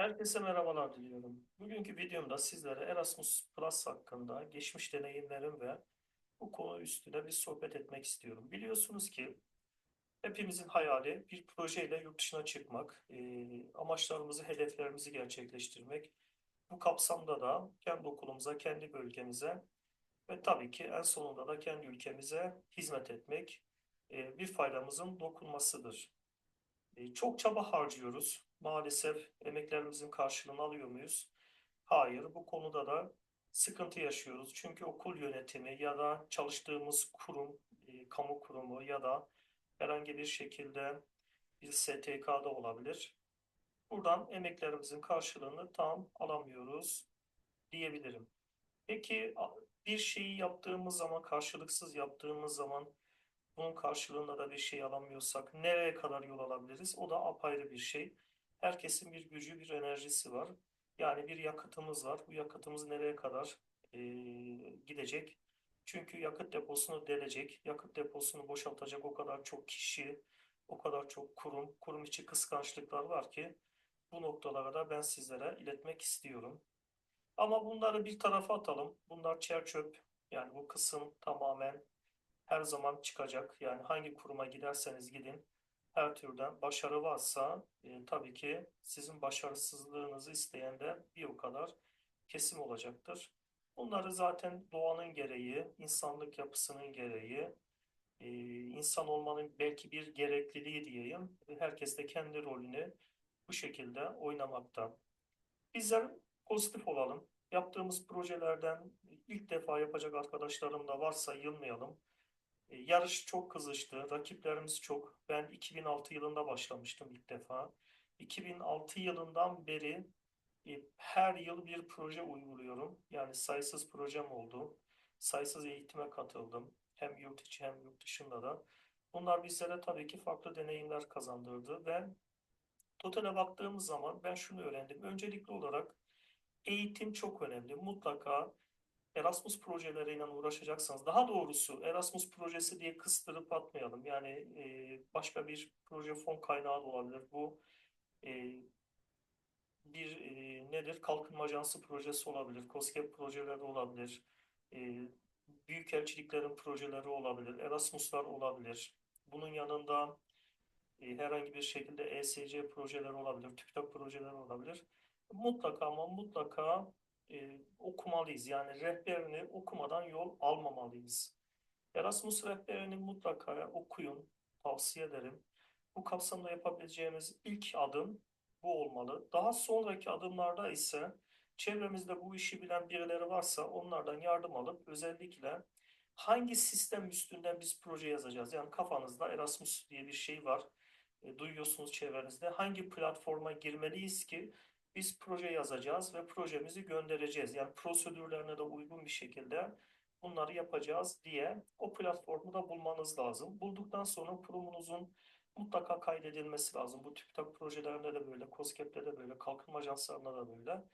Herkese merhabalar diliyorum. Bugünkü videomda sizlere Erasmus Plus hakkında geçmiş deneyimlerim ve bu konu üstüne bir sohbet etmek istiyorum. Biliyorsunuz ki hepimizin hayali bir projeyle yurt dışına çıkmak, e, amaçlarımızı, hedeflerimizi gerçekleştirmek. Bu kapsamda da kendi okulumuza, kendi bölgemize ve tabii ki en sonunda da kendi ülkemize hizmet etmek, e, bir faydamızın dokunmasıdır. E, çok çaba harcıyoruz. Maalesef emeklerimizin karşılığını alıyor muyuz? Hayır, bu konuda da sıkıntı yaşıyoruz. Çünkü okul yönetimi ya da çalıştığımız kurum, e, kamu kurumu ya da herhangi bir şekilde bir STK'da olabilir. Buradan emeklerimizin karşılığını tam alamıyoruz diyebilirim. Peki bir şeyi yaptığımız zaman, karşılıksız yaptığımız zaman bunun karşılığında da bir şey alamıyorsak nereye kadar yol alabiliriz? O da apayrı bir şey. Herkesin bir gücü, bir enerjisi var. Yani bir yakıtımız var. Bu yakıtımız nereye kadar e, gidecek? Çünkü yakıt deposunu delecek, yakıt deposunu boşaltacak o kadar çok kişi, o kadar çok kurum, kurum içi kıskançlıklar var ki bu noktalara da ben sizlere iletmek istiyorum. Ama bunları bir tarafa atalım. Bunlar çer çöp. Yani bu kısım tamamen her zaman çıkacak. Yani hangi kuruma giderseniz gidin her türden başarı varsa e, tabii ki sizin başarısızlığınızı isteyen de bir o kadar kesim olacaktır. Bunları zaten doğanın gereği, insanlık yapısının gereği, e, insan olmanın belki bir gerekliliği diyeyim. Herkes de kendi rolünü bu şekilde oynamakta. Bizler pozitif olalım. Yaptığımız projelerden ilk defa yapacak arkadaşlarım da varsa yılmayalım. E, Yarış çok kızıştı. Rakiplerimiz çok. Ben 2006 yılında başlamıştım ilk defa. 2006 yılından beri e, her yıl bir proje uyguluyorum. Yani sayısız projem oldu. Sayısız eğitime katıldım. Hem yurt içi hem yurt dışında da. Bunlar bizlere tabii ki farklı deneyimler kazandırdı ve totale baktığımız zaman ben şunu öğrendim. Öncelikli olarak eğitim çok önemli. Mutlaka Erasmus projeleriyle uğraşacaksanız, daha doğrusu Erasmus projesi diye kıstırıp atmayalım. Yani e, başka bir proje fon kaynağı da olabilir. Bu e, bir e, nedir? Kalkınma Ajansı projesi olabilir, KOSGEB projeleri olabilir, e, büyükelçiliklerin projeleri olabilir, Erasmus'lar olabilir. Bunun yanında e, herhangi bir şekilde ESC projeleri olabilir, TÜBİTAK projeleri olabilir. Mutlaka ama mutlaka e, okumalıyız. Yani rehberini okumadan yol almamalıyız. Erasmus rehberini mutlaka okuyun, tavsiye ederim. Bu kapsamda yapabileceğimiz ilk adım bu olmalı. Daha sonraki adımlarda ise çevremizde bu işi bilen birileri varsa onlardan yardım alıp özellikle hangi sistem üstünden biz proje yazacağız? Yani kafanızda Erasmus diye bir şey var. E, duyuyorsunuz çevrenizde. Hangi platforma girmeliyiz ki biz proje yazacağız ve projemizi göndereceğiz. Yani prosedürlerine de uygun bir şekilde bunları yapacağız diye o platformu da bulmanız lazım. Bulduktan sonra kurumunuzun mutlaka kaydedilmesi lazım. Bu TÜBİTAK projelerinde de böyle, KOSGEB'de de böyle, kalkınma ajanslarında da böyle.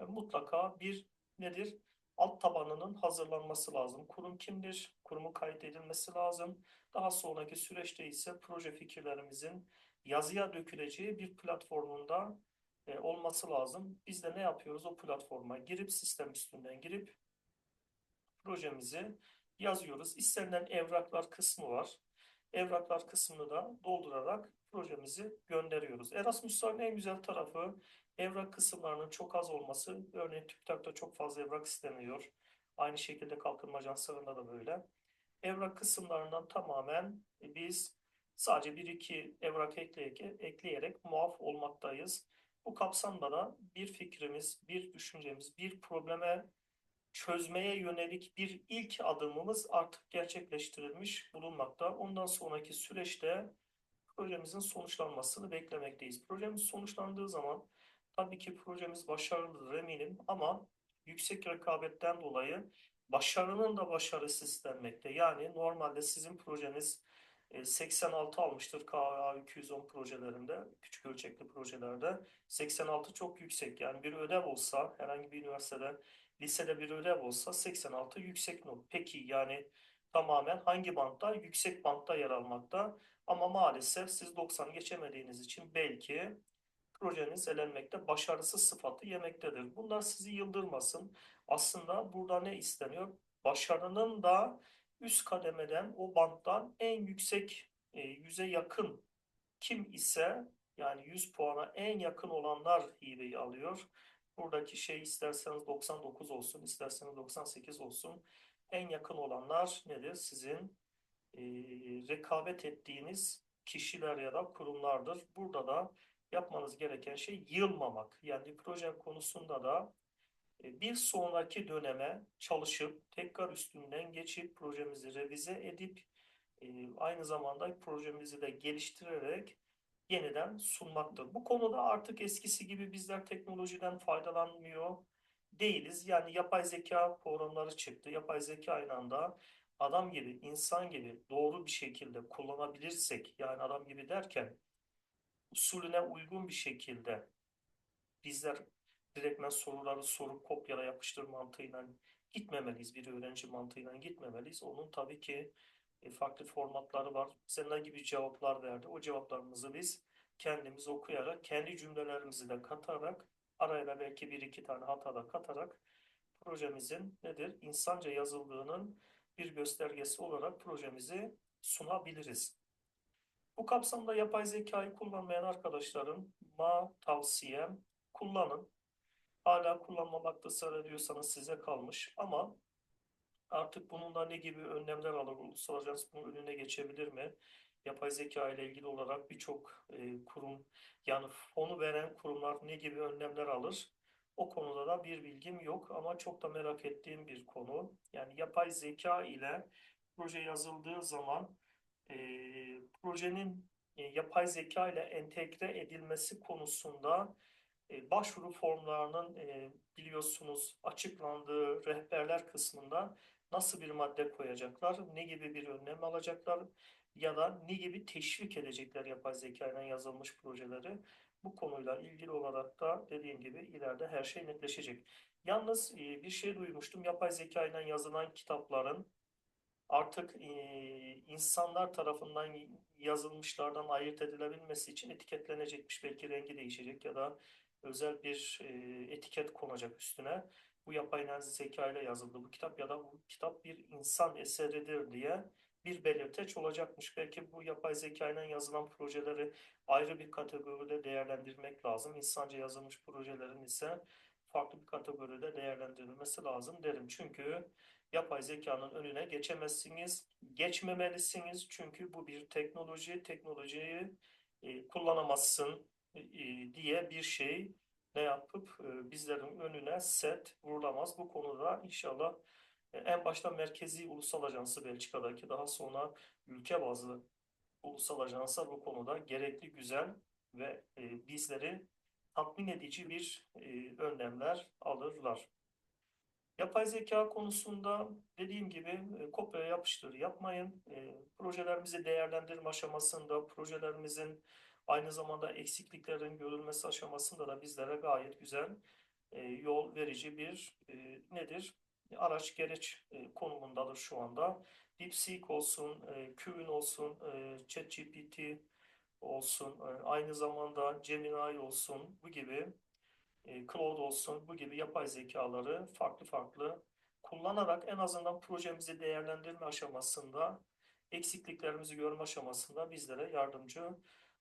Ve mutlaka bir nedir? Alt tabanının hazırlanması lazım. Kurum kimdir? Kurumu kaydedilmesi lazım. Daha sonraki süreçte ise proje fikirlerimizin yazıya döküleceği bir platformunda e, olması lazım. Biz de ne yapıyoruz? O platforma girip sistem üstünden girip projemizi yazıyoruz. İstenilen evraklar kısmı var. Evraklar kısmını da doldurarak projemizi gönderiyoruz. Erasmus'ların en güzel tarafı evrak kısımlarının çok az olması. Örneğin TÜBİTAK'ta çok fazla evrak isteniyor. Aynı şekilde kalkınma ajanslarında da böyle. Evrak kısımlarından tamamen biz sadece bir iki evrak ekleyerek, ekleyerek muaf olmaktayız. Bu kapsamda da bir fikrimiz, bir düşüncemiz, bir probleme çözmeye yönelik bir ilk adımımız artık gerçekleştirilmiş bulunmakta. Ondan sonraki süreçte projemizin sonuçlanmasını beklemekteyiz. Projemiz sonuçlandığı zaman tabii ki projemiz başarılıdır eminim ama yüksek rekabetten dolayı başarının da başarısı istenmekte. Yani normalde sizin projeniz 86 almıştır KA 210 projelerinde, küçük ölçekli projelerde. 86 çok yüksek. Yani bir ödev olsa herhangi bir üniversitede lisede bir ödev olsa 86 yüksek not. Peki yani tamamen hangi bantta? Yüksek bantta yer almakta. Ama maalesef siz 90 geçemediğiniz için belki projeniz elenmekte, başarısız sıfatı yemektedir. Bunlar sizi yıldırmasın. Aslında burada ne isteniyor? Başarının da üst kademeden, o banttan en yüksek e, yüze yakın kim ise yani 100 puana en yakın olanlar hibeyi alıyor. Buradaki şey isterseniz 99 olsun, isterseniz 98 olsun. En yakın olanlar nedir? Sizin e, rekabet ettiğiniz kişiler ya da kurumlardır. Burada da yapmanız gereken şey yılmamak. Yani proje konusunda da bir sonraki döneme çalışıp tekrar üstünden geçip projemizi revize edip e, aynı zamanda projemizi de geliştirerek yeniden sunmaktır. Bu konuda artık eskisi gibi bizler teknolojiden faydalanmıyor değiliz. Yani yapay zeka programları çıktı. Yapay zeka aynı anda adam gibi, insan gibi doğru bir şekilde kullanabilirsek, yani adam gibi derken usulüne uygun bir şekilde bizler direktmen soruları sorup kopyala yapıştır mantığıyla gitmemeliyiz. Bir öğrenci mantığıyla gitmemeliyiz. Onun tabii ki e, farklı formatları var. Sen ne gibi cevaplar verdi? O cevaplarımızı biz kendimiz okuyarak, kendi cümlelerimizi de katarak, araya belki bir iki tane hata da katarak projemizin nedir? İnsanca yazıldığının bir göstergesi olarak projemizi sunabiliriz. Bu kapsamda yapay zekayı kullanmayan arkadaşların ma tavsiyem kullanın. Hala kullanmamakta ısrar ediyorsanız size kalmış ama artık bununla ne gibi önlemler alır? Ulusal Ajans bunun önüne geçebilir mi? Yapay zeka ile ilgili olarak birçok e, kurum yani fonu veren kurumlar ne gibi önlemler alır? O konuda da bir bilgim yok ama çok da merak ettiğim bir konu. Yani yapay zeka ile proje yazıldığı zaman e, projenin e, yapay zeka ile entegre edilmesi konusunda başvuru formlarının e, biliyorsunuz açıklandığı rehberler kısmında nasıl bir madde koyacaklar, ne gibi bir önlem alacaklar ya da ne gibi teşvik edecekler yapay zeka yazılmış projeleri. Bu konuyla ilgili olarak da dediğim gibi ileride her şey netleşecek. Yalnız e, bir şey duymuştum. Yapay zeka yazılan kitapların artık e, insanlar tarafından yazılmışlardan ayırt edilebilmesi için etiketlenecekmiş. Belki rengi değişecek ya da özel bir e, etiket konacak üstüne. Bu yapay zeka ile yazıldı bu kitap ya da bu kitap bir insan eseridir diye bir belirteç olacakmış. Belki bu yapay zeka ile yazılan projeleri ayrı bir kategoride değerlendirmek lazım. İnsanca yazılmış projelerin ise farklı bir kategoride değerlendirilmesi lazım derim. Çünkü yapay zekanın önüne geçemezsiniz, geçmemelisiniz. Çünkü bu bir teknoloji, teknolojiyi e, kullanamazsın diye bir şey ne yapıp e, bizlerin önüne set vurulamaz. Bu konuda inşallah e, en başta merkezi ulusal ajansı Belçika'daki daha sonra ülke bazlı ulusal ajanslar bu konuda gerekli güzel ve e, bizleri tatmin edici bir e, önlemler alırlar. Yapay zeka konusunda dediğim gibi e, kopya yapıştır yapmayın. E, projelerimizi değerlendirme aşamasında projelerimizin aynı zamanda eksikliklerin görülmesi aşamasında da bizlere gayet güzel e, yol verici bir e, nedir? Araç gereç e, konumundadır şu anda. DeepSeek olsun, e, Qwen olsun, e, ChatGPT olsun, e, aynı zamanda Gemini olsun bu gibi e, Cloud olsun bu gibi yapay zekaları farklı farklı kullanarak en azından projemizi değerlendirme aşamasında eksikliklerimizi görme aşamasında bizlere yardımcı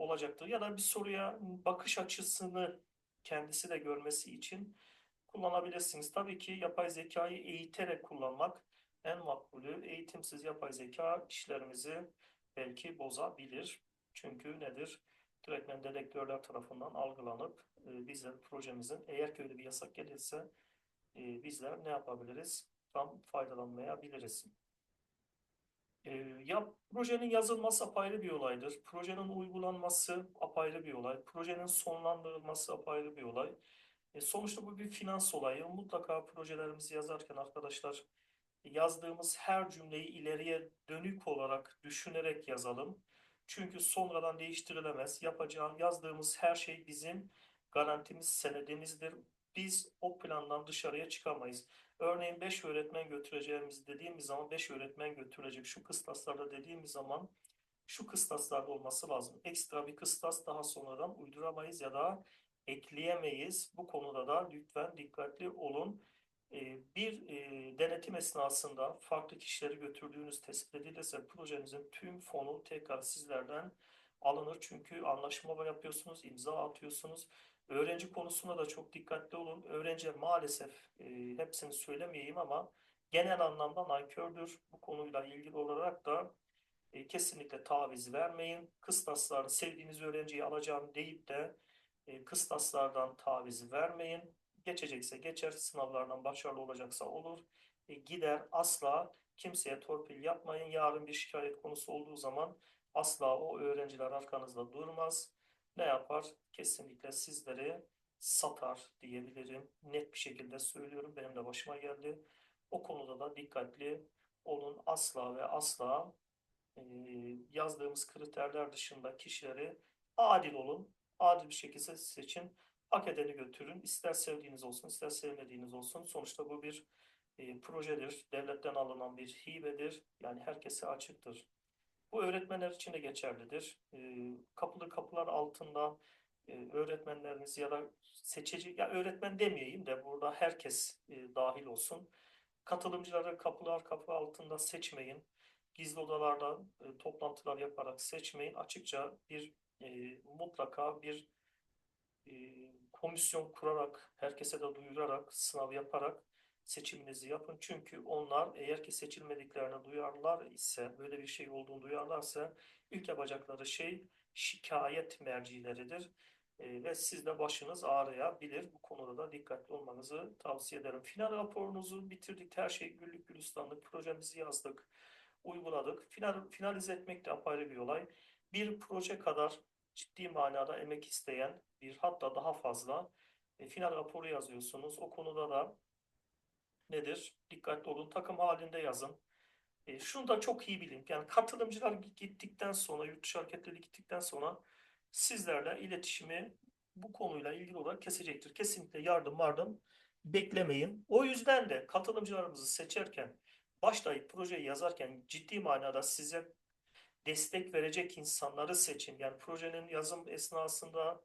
olacaktır. Ya da bir soruya bakış açısını kendisi de görmesi için kullanabilirsiniz. Tabii ki yapay zekayı eğiterek kullanmak en makbulü. Eğitimsiz yapay zeka işlerimizi belki bozabilir. Çünkü nedir? Direktmen dedektörler tarafından algılanıp e, bizler projemizin eğer ki öyle bir yasak gelirse e, bizler ne yapabiliriz? Tam faydalanmayabiliriz. E, ya projenin yazılması apayrı bir olaydır. Projenin uygulanması apayrı bir olay. Projenin sonlandırılması apayrı bir olay. E, sonuçta bu bir finans olayı. Mutlaka projelerimizi yazarken arkadaşlar yazdığımız her cümleyi ileriye dönük olarak düşünerek yazalım. Çünkü sonradan değiştirilemez. Yapacağım, yazdığımız her şey bizim garantimiz, senedimizdir. Biz o plandan dışarıya çıkamayız. Örneğin 5 öğretmen götüreceğimiz dediğimiz zaman 5 öğretmen götürecek şu kıstaslarda dediğimiz zaman şu kıstaslarda olması lazım. Ekstra bir kıstas daha sonradan uyduramayız ya da ekleyemeyiz. Bu konuda da lütfen dikkatli olun. E, bir e, denetim esnasında farklı kişileri götürdüğünüz tespit edilirse projenizin tüm fonu tekrar sizlerden alınır. Çünkü anlaşma yapıyorsunuz, imza atıyorsunuz. Öğrenci konusunda da çok dikkatli olun. Öğrenci maalesef e, hepsini söylemeyeyim ama genel anlamda nankördür. Bu konuyla ilgili olarak da e, kesinlikle taviz vermeyin. Kıstasları sevdiğiniz öğrenciyi alacağım deyip de e, kıstaslardan taviz vermeyin. Geçecekse geçer, sınavlardan başarılı olacaksa olur. E, gider asla kimseye torpil yapmayın. Yarın bir şikayet konusu olduğu zaman asla o öğrenciler arkanızda durmaz. Ne yapar? Kesinlikle sizleri satar diyebilirim. Net bir şekilde söylüyorum. Benim de başıma geldi. O konuda da dikkatli olun. Asla ve asla yazdığımız kriterler dışında kişileri adil olun. Adil bir şekilde seçin. Hak edeni götürün. İster sevdiğiniz olsun, ister sevmediğiniz olsun. Sonuçta bu bir e, projedir. Devletten alınan bir hibedir. Yani herkese açıktır. Bu öğretmenler için de geçerlidir. E, kapılı kapılar altında e, öğretmenleriniz ya da seçici, ya öğretmen demeyeyim de burada herkes e, dahil olsun. Katılımcıları kapılar kapı altında seçmeyin. Gizli odalarda e, toplantılar yaparak seçmeyin. Açıkça bir e, mutlaka bir komisyon kurarak, herkese de duyurarak, sınav yaparak seçiminizi yapın. Çünkü onlar eğer ki seçilmediklerini duyarlar ise, böyle bir şey olduğunu duyarlarsa ilk yapacakları şey şikayet mercileridir. E, ve siz de başınız ağrıyabilir. Bu konuda da dikkatli olmanızı tavsiye ederim. Final raporunuzu bitirdik. Her şey güllük gülistanlık. Projemizi yazdık, uyguladık. Final, finalize etmek de apayrı bir olay. Bir proje kadar ciddi manada emek isteyen bir hatta daha fazla e, final raporu yazıyorsunuz. O konuda da nedir? Dikkatli olun. Takım halinde yazın. E, şunu da çok iyi bilin. Yani katılımcılar gittikten sonra, yurt dışı hareketleri gittikten sonra sizlerle iletişimi bu konuyla ilgili olarak kesecektir. Kesinlikle yardım vardım beklemeyin. O yüzden de katılımcılarımızı seçerken, başlayıp projeyi yazarken ciddi manada size destek verecek insanları seçin. Yani projenin yazım esnasında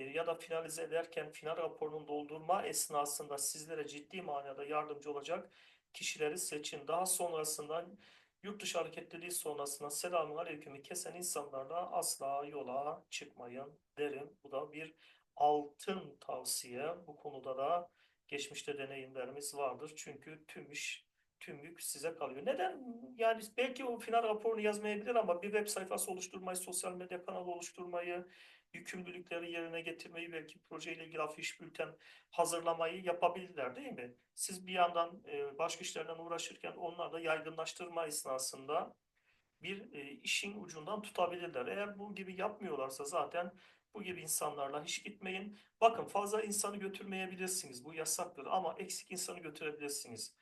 ya da finalize ederken final raporunun doldurma esnasında sizlere ciddi manada yardımcı olacak kişileri seçin. Daha sonrasında yurt dışı hareketliliği sonrasında selamun aleykümü kesen insanlarla asla yola çıkmayın derim. Bu da bir altın tavsiye. Bu konuda da geçmişte deneyimlerimiz vardır. Çünkü tüm iş tüm yük size kalıyor. Neden? Yani belki o final raporunu yazmayabilir ama bir web sayfası oluşturmayı, sosyal medya kanalı oluşturmayı, yükümlülükleri yerine getirmeyi, belki projeyle ilgili afiş bülten hazırlamayı yapabilirler değil mi? Siz bir yandan e, başka işlerden uğraşırken onlar da yaygınlaştırma esnasında bir e, işin ucundan tutabilirler. Eğer bu gibi yapmıyorlarsa zaten bu gibi insanlarla hiç gitmeyin. Bakın fazla insanı götürmeyebilirsiniz. Bu yasaktır ama eksik insanı götürebilirsiniz.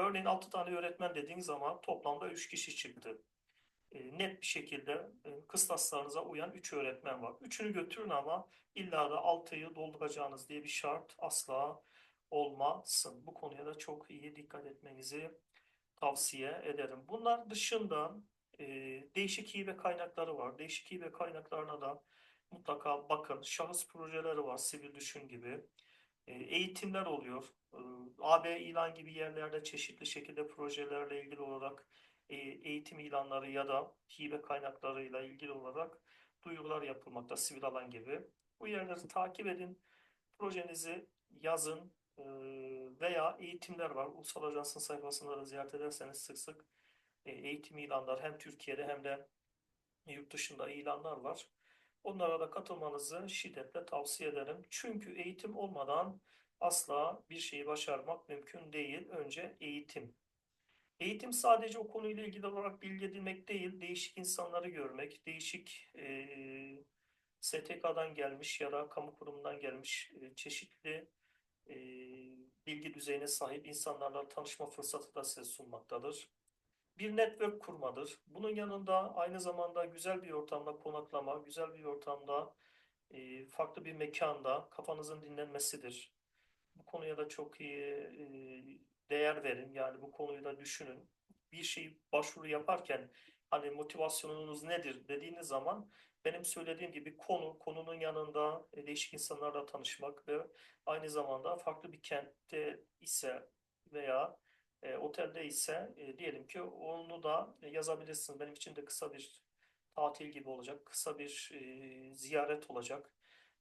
Örneğin 6 tane öğretmen dediğiniz zaman toplamda 3 kişi çıktı. E, net bir şekilde e, kıstaslarınıza uyan 3 öğretmen var. Üçünü götürün ama illa da 6'yı dolduracağınız diye bir şart asla olmasın. Bu konuya da çok iyi dikkat etmenizi tavsiye ederim. Bunlar dışında e, değişik hibe kaynakları var. Değişik hibe kaynaklarına da mutlaka bakın. Şahıs projeleri var, sivil düşün gibi. E, eğitimler oluyor. E, AB ilan gibi yerlerde çeşitli şekilde projelerle ilgili olarak e, eğitim ilanları ya da hibe kaynaklarıyla ilgili olarak duyurular yapılmakta sivil alan gibi. Bu yerleri takip edin. Projenizi yazın veya eğitimler var. Ulusal Ajans'ın sayfasında da ziyaret ederseniz sık sık eğitim ilanlar hem Türkiye'de hem de yurt dışında ilanlar var. Onlara da katılmanızı şiddetle tavsiye ederim. Çünkü eğitim olmadan asla bir şeyi başarmak mümkün değil. Önce eğitim. Eğitim sadece o konuyla ilgili olarak bilgi edinmek değil, değişik insanları görmek, değişik e, STK'dan gelmiş ya da kamu kurumundan gelmiş e, çeşitli e, bilgi düzeyine sahip insanlarla tanışma fırsatı da size sunmaktadır bir network kurmadır. Bunun yanında aynı zamanda güzel bir ortamda konaklama, güzel bir ortamda e, farklı bir mekanda kafanızın dinlenmesidir. Bu konuya da çok iyi e, değer verin. Yani bu konuyu da düşünün. Bir şey başvuru yaparken hani motivasyonunuz nedir dediğiniz zaman benim söylediğim gibi konu, konunun yanında e, değişik insanlarla tanışmak ve aynı zamanda farklı bir kentte ise veya e, otelde ise e, diyelim ki onu da yazabilirsiniz. Benim için de kısa bir tatil gibi olacak, kısa bir e, ziyaret olacak.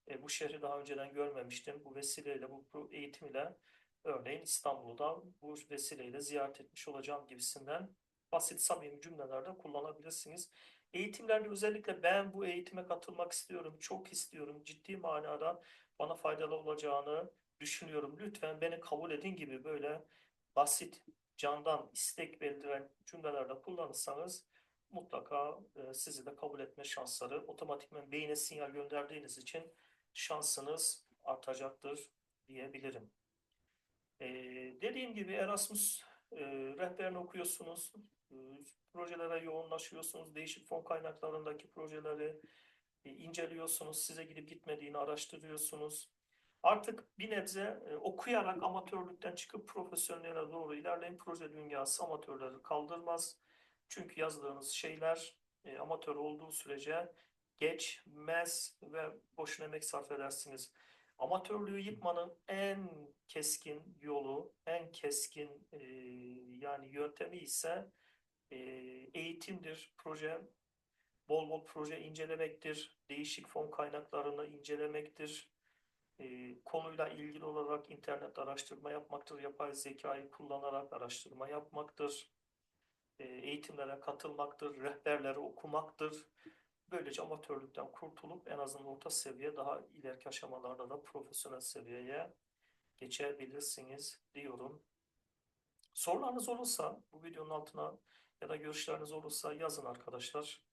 E, bu şehri daha önceden görmemiştim. Bu vesileyle, bu, bu eğitim ile örneğin İstanbul'da bu vesileyle ziyaret etmiş olacağım gibisinden basit samimi cümlelerde kullanabilirsiniz. Eğitimlerde özellikle ben bu eğitime katılmak istiyorum, çok istiyorum, ciddi manada bana faydalı olacağını düşünüyorum. Lütfen beni kabul edin gibi böyle basit, candan istek bildiren cümlelerde kullanırsanız mutlaka e, sizi de kabul etme şansları otomatikman beyine sinyal gönderdiğiniz için şansınız artacaktır diyebilirim. E, dediğim gibi Erasmus e, rehberini okuyorsunuz, e, projelere yoğunlaşıyorsunuz, değişik fon kaynaklarındaki projeleri e, inceliyorsunuz, size gidip gitmediğini araştırıyorsunuz. Artık bir nebze e, okuyarak amatörlükten çıkıp profesyonele doğru ilerleyin. Proje dünyası amatörleri kaldırmaz. Çünkü yazdığınız şeyler e, amatör olduğu sürece geçmez ve boşuna emek sarf edersiniz. Amatörlüğü yıkmanın en keskin yolu, en keskin e, yani yöntemi ise e, eğitimdir. Proje, bol bol proje incelemektir. Değişik fon kaynaklarını incelemektir. E, konuyla ilgili olarak internet araştırma yapmaktır. Yapay zekayı kullanarak araştırma yapmaktır. E, eğitimlere katılmaktır. Rehberleri okumaktır. Böylece amatörlükten kurtulup en azından orta seviye daha ileriki aşamalarda da profesyonel seviyeye geçebilirsiniz diyorum. Sorularınız olursa bu videonun altına ya da görüşleriniz olursa yazın arkadaşlar.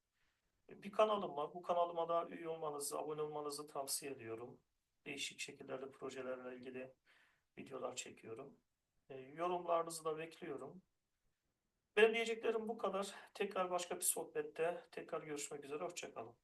Bir kanalım var. Bu kanalıma da üye olmanızı, abone olmanızı tavsiye ediyorum. Değişik şekillerde projelerle ilgili videolar çekiyorum. E, yorumlarınızı da bekliyorum. Benim diyeceklerim bu kadar. Tekrar başka bir sohbette tekrar görüşmek üzere. Hoşçakalın.